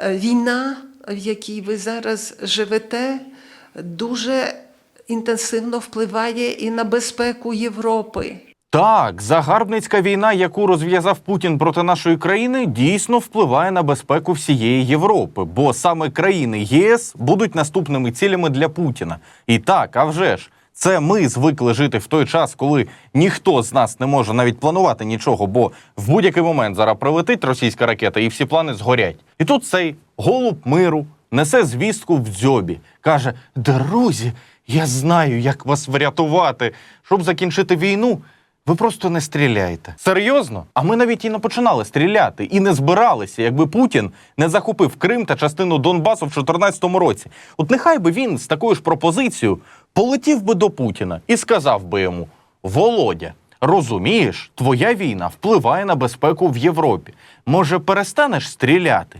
Е, Війна, в якій ви зараз живете, дуже інтенсивно впливає і на безпеку Європи. Так, загарбницька війна, яку розв'язав Путін проти нашої країни, дійсно впливає на безпеку всієї Європи, бо саме країни ЄС будуть наступними цілями для Путіна. І так, а вже ж. Це ми звикли жити в той час, коли ніхто з нас не може навіть планувати нічого, бо в будь-який момент зараз прилетить російська ракета і всі плани згорять. І тут цей голуб миру несе звістку в дзьобі, каже: Друзі, я знаю, як вас врятувати, щоб закінчити війну. Ви просто не стріляйте. Серйозно? А ми навіть і не починали стріляти, і не збиралися, якби Путін не захопив Крим та частину Донбасу в 2014 році. От нехай би він з такою ж пропозицією полетів би до Путіна і сказав би йому: Володя, розумієш, твоя війна впливає на безпеку в Європі. Може, перестанеш стріляти?